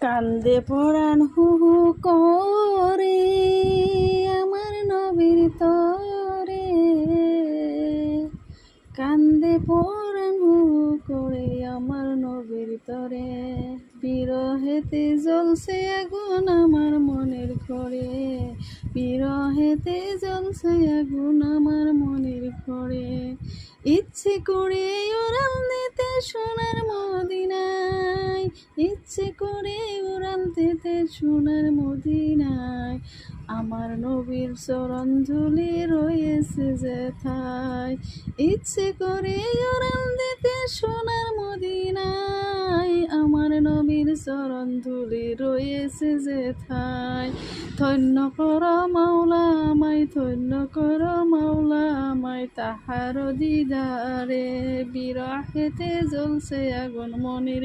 কান্দে পরাণ হু হু করে আমার নবীর তরে। কান্দে পরাণ হু করে আমার নবীর তরে। বিরহেতে জ্বলছে আগুন আমার মনের ঘরে। বিরহেতে জ্বলছে আগুন আমার মনের ঘরে। ইচ্ছে করে ওরাল মদিনায় ইচ্ছে করে উড়াল দিতে সোনার মদিনায়। আমার নবীর চরণ ধুলি রয়েছে যেথায়। ইচ্ছে করে উড়াল দিতে সোনার মদিনায়। আমার নবীর চরণ ধুলি রয়েছে যেথায়। ধন্য কর মাওলা আমায়, ধন্য কর মাওলা আমায়, তাহার দিদারে। বিরহেতে জ্বলছে আগুন মনির